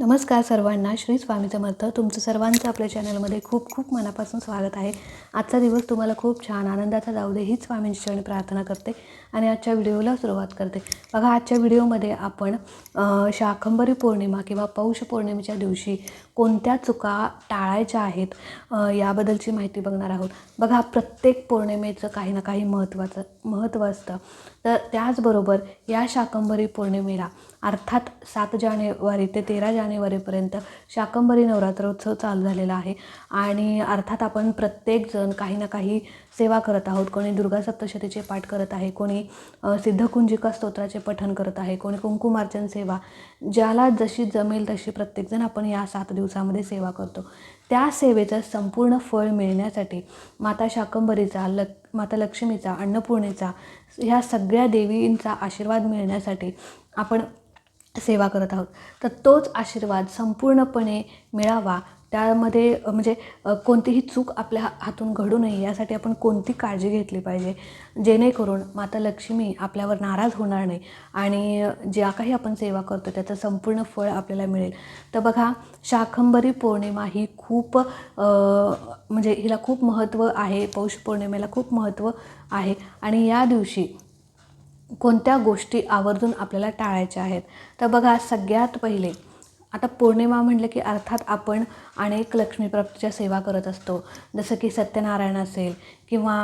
नमस्कार सर्वांना. श्री स्वामी समर्थ. तुमचं सर्वांचं आपल्या चॅनलमध्ये खूप खूप मनापासून स्वागत आहे. आजचा दिवस तुम्हाला खूप छान आनंदाचा जाऊ दे हीच स्वामींची चरणी प्रार्थना करते आणि आजच्या व्हिडिओला सुरुवात करते. बघा आजच्या व्हिडिओमध्ये आपण अ, शाकंभरी पौर्णिमा किंवा पौष पौर्णिमेच्या दिवशी कोणत्या चुका टाळायच्या आहेत याबद्दलची माहिती बघणार आहोत. बघा प्रत्येक पौर्णिमेचं काही ना काही महत्त्वाचं महत्त्व असतं. तर त्याचबरोबर या शाकंभरी पौर्णिमेला अर्थात सात जानेवारी ते तेरा जानेवारीपर्यंत शाकंभरी नवरात्रोत्सव चालू झालेला आहे. आणि अर्थात आपण प्रत्येकजण काही ना काही सेवा करत आहोत. कोणी दुर्गा सप्तशतीचे पाठ करत आहे कोणी सिद्धकुंजिका स्तोत्राचे पठण करत आहे कोणी कुंकुमार्चन सेवा ज्याला जशी जमेल तशी प्रत्येकजण आपण या सात दिवसामध्ये सेवा करतो. त्या सेवेचं संपूर्ण फळ मिळण्यासाठी माता शाकंभरीचा ल माता लक्ष्मीचा अन्नपूर्णेचा ह्या सगळ्या देवींचा आशीर्वाद मिळण्यासाठी आपण सेवा करत आहोत. तर तोच आशीर्वाद संपूर्णपणे मिळावा. त्यामध्ये म्हणजे कोणतीही चूक आपल्या हातून घडू नये यासाठी आपण कोणती काळजी घेतली पाहिजे? जेणेकरून माता लक्ष्मी आपल्यावर नाराज होणार नाही आणि ज्या काही आपण सेवा करतो त्याचं संपूर्ण फळ आपल्याला मिळेल. तर बघा शाकंभरी पौर्णिमा ही खूप म्हणजे हिला खूप महत्त्व आहे. पौष पौर्णिमेला खूप महत्त्व आहे. आणि या दिवशी कोणत्या गोष्टी आवर्जून आपल्याला टाळायच्या आहेत? तर बघा सगळ्यात पहिले आता पौर्णिमा म्हटलं की अर्थात आपण अनेक लक्ष्मीप्राप्तीच्या सेवा करत असतो. जसं की सत्यनारायण असेल किंवा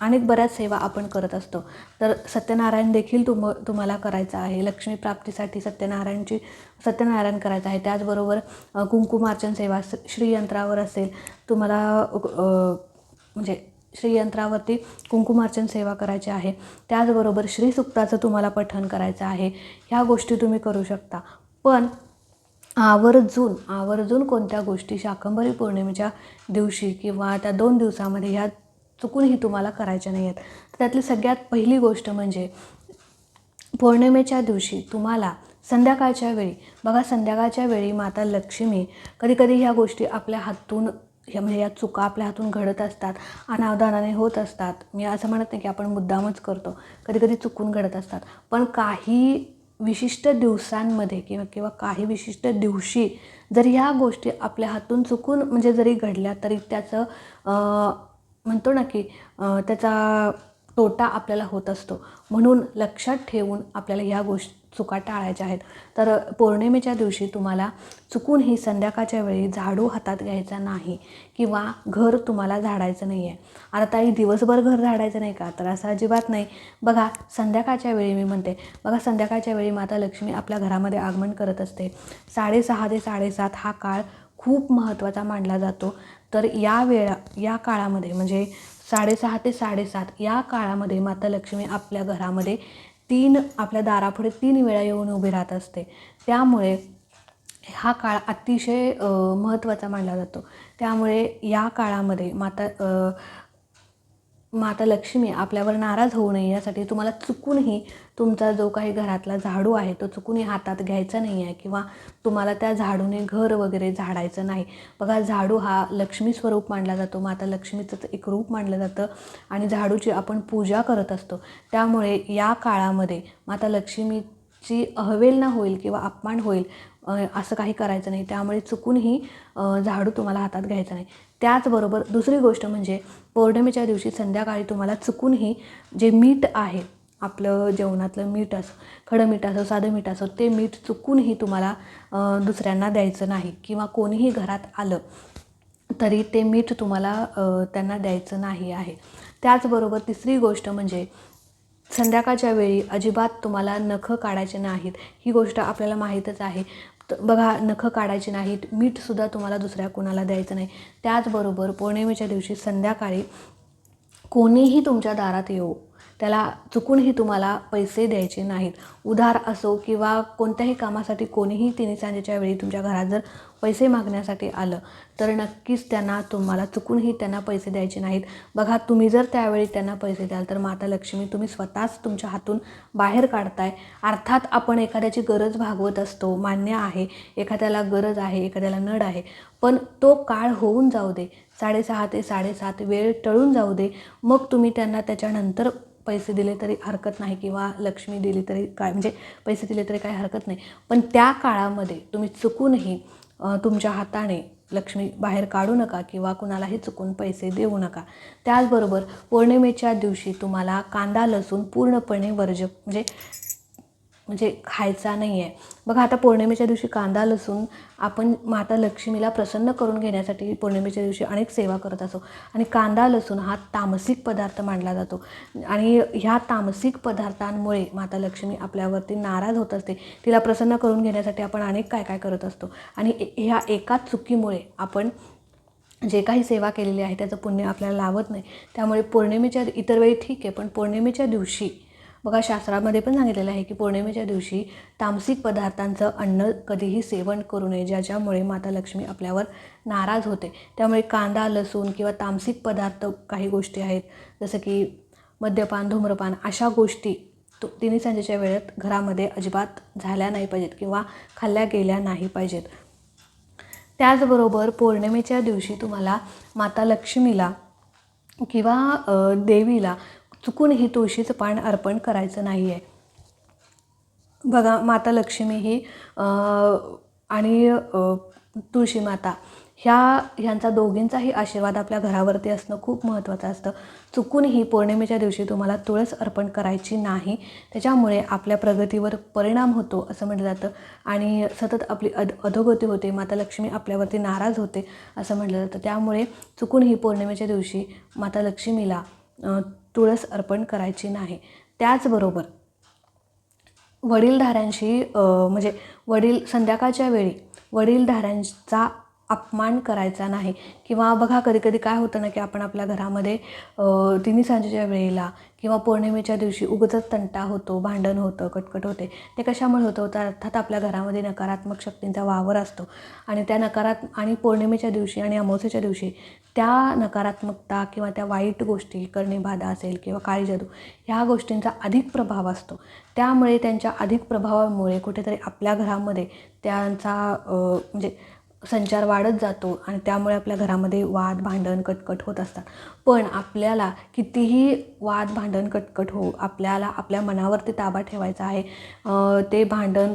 अनेक बऱ्याच सेवा आपण करत असतो. तर सत्यनारायण देखील तुम तुम्हाला करायचं आहे. लक्ष्मीप्राप्तीसाठी सत्यनारायणची सत्यनारायण करायचं आहे. त्याचबरोबर कुंकुमार्चन सेवा श्रीयंत्रावर असेल तुम्हाला म्हणजे श्रीयंत्रावरती कुंकुमार्चन सेवा करायची आहे. त्याचबरोबर श्रीसुक्ताचं तुम्हाला पठण करायचं आहे. ह्या गोष्टी तुम्ही करू शकता. पण आवर्जून आवर्जून कोणत्या गोष्टी शाकंभरी पौर्णिमेच्या दिवशी किंवा त्या दोन दिवसामध्ये ह्या चुकूनही तुम्हाला करायच्या नाही आहेत त्यातली सगळ्यात पहिली गोष्ट म्हणजे पौर्णिमेच्या दिवशी तुम्हाला संध्याकाळच्या वेळी बघा संध्याकाळच्या वेळी माता लक्ष्मी कधीकधी ह्या गोष्टी आपल्या हातून ह्या म्हणजे या चुका आपल्या हातून घडत असतात अनावधानाने होत असतात. मी असं म्हणत नाही की आपण मुद्दामच करतो. कधी कधी चुकून घडत असतात. पण काही विशिष्ट दिवसांमध्ये किंवा किंवा काही विशिष्ट दिवशी जर ह्या गोष्टी आपल्या हातून चुकून म्हणजे जरी घडल्या तरी त्याचं म्हणतो ना की त्याचा तोटा आपल्याला होत असतो. म्हणून लक्षात ठेवून आपल्याला ह्या गोष्टी चुका टाळायच्या आहेत. तर पौर्णिमेच्या दिवशी तुम्हाला चुकून ही संध्याकाळच्या वेळी झाडू हातात घ्यायचा नाही किंवा घर तुम्हाला झाडायचं नाही आहे आता ताई दिवसभर घर झाडायचं नाही का? तर असं अजिबात नाही. बघा संध्याकाळच्या वेळी मी म्हणते बघा संध्याकाळच्या वेळी माता लक्ष्मी आपल्या घरामध्ये आगमन करत असते. साडेसहा ते साडेसात हा काळ खूप महत्त्वाचा मानला जातो. तर या वेळा या काळामध्ये म्हणजे साडेसहा ते साडेसात या काळामध्ये माता लक्ष्मी आपल्या घरामध्ये तीन आपल्या दारापुढे तीन वेळा येऊन उभी राहत असते. त्यामुळे हा काळ अतिशय महत्त्वाचा मानला जातो. त्यामुळे या काळामध्ये माता माता लक्ष्मी आपल्यावर नाराज होऊ नये यासाठी तुम्हाला चुकूनही तुमचा जो काही घरातला झाडू आहे तो चुकूनही हातात घ्यायचा नाही आहे किंवा तुम्हाला त्या झाडूने घर वगैरे झाडायचं नाही. बघा झाडू हा लक्ष्मी स्वरूप मानला जातो माता लक्ष्मीचं एक रूप मानलं जातं आणि झाडूची आपण पूजा करत असतो. त्यामुळे या काळामध्ये माता लक्ष्मीची अहवेलना होईल किंवा अपमान होईल असं काही करायचं नाही. त्यामुळे चुकूनही झाडू तुम्हाला हातात घ्यायचं नाही. त्याचबरोबर दुसरी गोष्ट म्हणजे पौर्णिमेच्या दिवशी संध्याकाळी तुम्हाला चुकूनही जे मीठ आहे आपलं जेवणातलं मीठ असो खडं मीठ असो साधं मीठ असो ते मीठ चुकूनही तुम्हाला दुसऱ्यांना द्यायचं नाही किंवा कोणीही घरात आलं तरी ते मीठ तुम्हाला त्यांना द्यायचं नाही आहे. त्याचबरोबर तिसरी गोष्ट म्हणजे संध्याकाळच्या वेळी अजिबात तुम्हाला नखं काढायचे नाहीत. ही गोष्ट आपल्याला माहीतच आहे. त- बघा नखं काढायची नाहीत मीठसुद्धा तुम्हाला दुसऱ्या कोणाला द्यायचं नाही. त्याचबरोबर पौर्णिमेच्या दिवशी संध्याकाळी कोणीही तुमच्या दारात येऊ त्याला चुकूनही तुम्हाला पैसे द्यायचे नाहीत. उधार असो किंवा कोणत्याही कामासाठी कोणीही तिन्ही सांजेच्या वेळी तुमच्या घरात जर पैसे मागण्यासाठी आलं तर नक्कीच त्यांना तुम्हाला चुकूनही त्यांना पैसे द्यायचे नाहीत. बघा तुम्ही जर त्यावेळी त्यांना पैसे द्याल तर माता लक्ष्मी तुम्ही स्वतःच तुमच्या हातून बाहेर काढताय. अर्थात आपण एखाद्याची गरज भागवत असतो मान्य आहे. एखाद्याला गरज आहे एखाद्याला नड आहे. पण तो काळ होऊन जाऊ दे. साडेसहा ते साडेसात वेळ टळून जाऊ दे. मग तुम्ही त्यांना त्याच्यानंतर पैसे दिले तरी हरकत नाही किंवा लक्ष्मी दिली तरी काय म्हणजे पैसे दिले तरी काही हरकत नाही. पण त्या काळामध्ये तुम्ही चुकूनही तुमच्या हाताने लक्ष्मी बाहेर काढू नका किंवा कुणालाही चुकून पैसे देऊ नका. त्याचबरोबर पौर्णिमेच्या दिवशी तुम्हाला कांदा लसूण पूर्णपणे वर्ज म्हणजे म्हणजे खायचा नाही आहे बघा आता पौर्णिमेच्या दिवशी कांदा लसूण आपण माता लक्ष्मीला प्रसन्न करून घेण्यासाठी पौर्णिमेच्या दिवशी अनेक सेवा करत असो. आणि कांदा लसूण हा तामसिक पदार्थ मानला जातो. आणि ह्या तामसिक पदार्थांमुळे माता लक्ष्मी आपल्यावरती नाराज होत असते. तिला प्रसन्न करून घेण्यासाठी आपण अनेक काय काय करत असतो. आणि ए- ह्या एकाच चुकीमुळे आपण जे काही सेवा केलेली आहे त्याचं पुण्य आपल्याला लावत नाही. त्यामुळे पौर्णिमेच्या इतर वेळी ठीक आहे पण पौर्णिमेच्या दिवशी बघा शास्त्रामध्ये पण सांगितलेलं आहे की पौर्णिमेच्या दिवशी तामसिक पदार्थांचं अन्न कधीही सेवन करू नये ज्याच्यामुळे माता लक्ष्मी आपल्यावर नाराज होते. त्यामुळे कांदा लसूण किंवा तामसिक पदार्थ काही गोष्टी आहेत जसं की मद्यपान धूम्रपान अशा गोष्टी तो तिन्ही सांजेच्या वेळेत घरामध्ये अजिबात झाल्या नाही पाहिजेत किंवा खाल्ल्या गेल्या नाही पाहिजेत. त्याचबरोबर पौर्णिमेच्या दिवशी तुम्हाला माता लक्ष्मीला किंवा देवीला चुकूनही तुळशीचं पान अर्पण करायचं नाही आहे बघा माता लक्ष्मी ही आणि तुळशी माता ह्या ह्यांचा दोघींचाही आशीर्वाद आपल्या घरावरती असणं खूप महत्त्वाचं असतं. चुकूनही पौर्णिमेच्या दिवशी तुम्हाला तुळस अर्पण करायची नाही त्याच्यामुळे आपल्या प्रगतीवर परिणाम होतो असं म्हटलं जातं. आणि सतत आपली अध अधोगती होते माता लक्ष्मी आपल्यावरती नाराज होते असं म्हटलं जातं. त्यामुळे चुकूनही पौर्णिमेच्या दिवशी माता लक्ष्मीला तुळस अर्पण करायची नाही. त्याचबरोबर वडीलधाऱ्यांशी म्हणजे वडील संध्याकाळच्या वेळी वडीलधाऱ्यांचा अपमान करायचा नाही. किंवा बघा कधी कधी काय होतं ना की आपण आपल्या घरामध्ये तिन्ही सांजेच्या वेळेला किंवा पौर्णिमेच्या दिवशी उगतच तंटा होतो भांडण होतं कटकट होते. ते कशामुळे होतं? होतं अर्थात आपल्या घरामध्ये नकारात्मक शक्तींचा वावर असतो. आणि त्या नकारात् आणि पौर्णिमेच्या दिवशी आणि अमावस्येच्या दिवशी त्या नकारात्मकता किंवा त्या वाईट गोष्टी कर्णिबाधा असेल किंवा काळी जादू ह्या गोष्टींचा अधिक प्रभाव असतो. त्यामुळे त्यांच्या अधिक प्रभावामुळे कुठेतरी आपल्या घरामध्ये त्यांचा म्हणजे संचार वाढत जातो आणि त्यामुळे आपल्या घरामध्ये वाद भांडण कटकट होत असतात. पण आपल्याला कितीही वाद भांडण कटकट हो आपल्याला आपल्या मनावरती ताबा ठेवायचा आहे. ते भांडण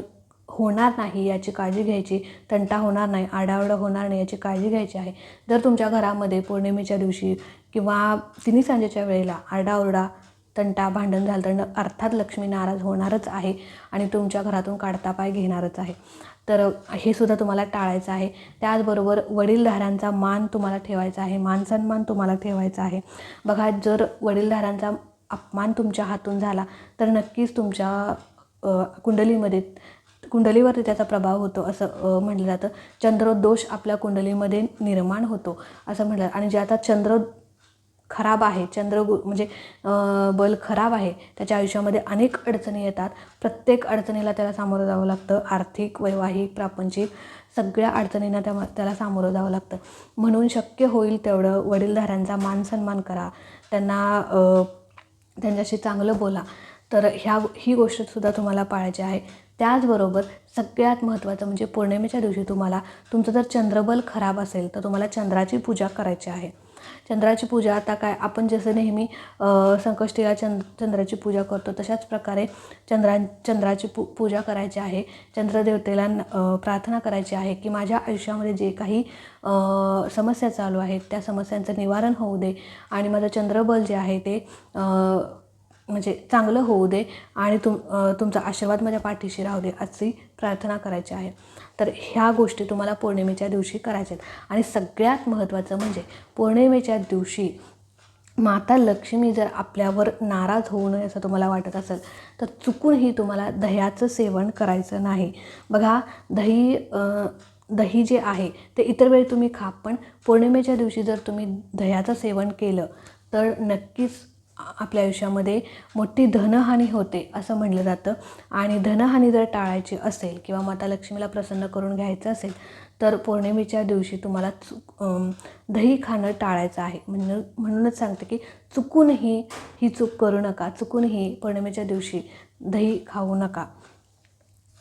होणार नाही याची काळजी घ्यायची तंटा होणार नाही आडावडं होणार नाही याची काळजी घ्यायची आहे. जर तुमच्या घरामध्ये पौर्णिमेच्या दिवशी किंवा तिन्ही सांजेच्या वेळेला आरडाओरडा तंटा भांडण झालं तर अर्थात लक्ष्मी नाराज होणारच आहे आणि तुमच्या घरातून काढता पाय घेणारच आहे. तर हे सुद्धा तुम्हाला टाळायचं आहे. त्याचबरोबर वडीलधाऱ्यांचा मान तुम्हाला ठेवायचा आहे. मान सन्मान तुम्हाला ठेवायचा आहे. बघा जर वडीलधाऱ्यांचा अपमान तुमच्या हातून झाला तर नक्कीच तुमच्या कुंडलीमध्ये कुंडलीवरती त्याचा प्रभाव होतो असं म्हटलं जातं. चंद्रोदोष आपल्या कुंडलीमध्ये निर्माण होतो असं म्हटलं आणि जे आता चंद्र खराब आहे चंद्रगु म्हणजे बल खराब आहे त्याच्या आयुष्यामध्ये अनेक अडचणी येतात. प्रत्येक अडचणीला त्याला सामोरं जावं लागतं. आर्थिक वैवाहिक प्रापंचिक सगळ्या अडचणींना त्या त्याला सामोरं जावं लागतं. म्हणून शक्य होईल तेवढं वडीलधाऱ्यांचा मान सन्मान करा. त्यांना त्यांच्याशी चांगलं बोला. तर ह्या ही गोष्टसुद्धा तुम्हाला पाळायची आहे. त्याचबरोबर सगळ्यात महत्त्वाचं म्हणजे पौर्णिमेच्या दिवशी तुम्हाला तुमचं जर चंद्रबल खराब असेल तर तुम्हाला चंद्राची पूजा करायची आहे. चंद्राची पूजा. आता काय आपण जसं नेहमी संकष्टीला चंद चंद्राची पूजा करतो तशाच प्रकारे चंद्रा चंद्राची पू पूजा करायची आहे. चंद्रदेवतेला प्रार्थना करायची आहे की माझ्या आयुष्यामध्ये जे काही समस्या चालू आहेत त्या समस्यांचं निवारण होऊ दे आणि माझं चंद्रबल जे आहे ते म्हणजे चांगलं होऊ दे आणि तुम तुमचा आशीर्वाद माझ्या पाठीशी राहू दे अशी प्रार्थना करायची आहे. तर ह्या गोष्टी तुम्हाला पौर्णिमेच्या दिवशी करायच्या आहेत. आणि सगळ्यात महत्त्वाचं म्हणजे पौर्णिमेच्या दिवशी माता लक्ष्मी जर आपल्यावर नाराज होऊ नये असं तुम्हाला वाटत असेल तर चुकूनही तुम्हाला दह्याचं सेवन करायचं नाही. बघा दही दही जे आहे ते इतर वेळी तुम्ही खा पण पौर्णिमेच्या दिवशी जर तुम्ही दह्याचं सेवन केलं तर नक्कीच आपल्या आयुष्यामध्ये मोठी धनहानी होते असं म्हणलं जातं. आणि धनहानी जर टाळायची असेल किंवा माता लक्ष्मीला प्रसन्न करून घ्यायचं असेल तर पौर्णिमेच्या दिवशी तुम्हाला चुक दही खाणं टाळायचं आहे. म्हणून म्हणूनच सांगते की चुकूनही ही चूक करू नका. चुकूनही पौर्णिमेच्या दिवशी दही खाऊ नका.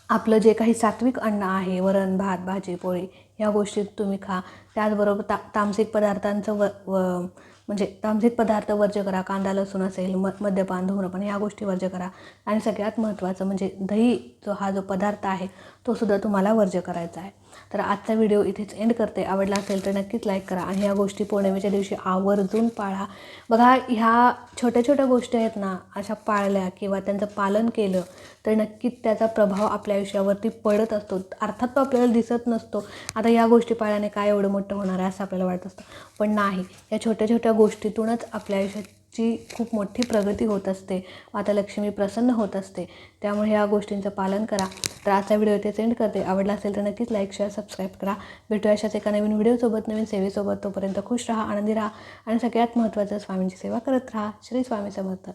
आपलं जे काही सात्विक अन्न आहे वरण भात भाजी पोळी ह्या गोष्टी तुम्ही खा. त्याचबरोबर ता तामसिक पदार्थांचं व व म्हणजे तामसिक पदार्थ वर्ज्य करा कांदा लसूण असेल म मद्यपान धूम्रपान ह्या गोष्टी वर्ज्य करा. आणि सगळ्यात महत्त्वाचं म्हणजे दही जो हा जो पदार्थ आहे तोसुद्धा तुम्हाला वर्ज्य करायचा आहे. तर आजचा व्हिडिओ इथेच एंड करते. आवडला असेल तर नक्कीच लाईक करा आणि ह्या गोष्टी पौर्णिमेच्या दिवशी आवर्जून पाळा. बघा ह्या छोट्या छोट्या गोष्टी आहेत ना अशा पाळल्या किंवा त्यांचं पालन केलं तर नक्कीच त्याचा प्रभाव आपल्या आयुष्यावरती पडत असतो. अर्थात तो आपल्याला दिसत नसतो. आता या गोष्टी पाळल्याने काय एवढं मोठं होणार आहे असं आपल्याला वाटत असतं. पण नाही या छोट्या छोट्या गोष्टीतूनच आपल्या आयुष्यात ची खूप मोठी प्रगती होत असते. माता लक्ष्मी प्रसन्न होत असते. त्यामुळे ह्या गोष्टींचं पालन करा. तर आजचा व्हिडिओ इथे सेंड करते. आवडला असेल तर नक्कीच लाईक शेअर सबस्क्राईब करा. भेटूया अशाच एका नवीन व्हिडिओसोबत नवीन सेवेसोबत. तोपर्यंत खुश राहा आनंदी राहा आणि सगळ्यात महत्त्वाचं स्वामींची सेवा करत राहा. श्री स्वामी समर्थ.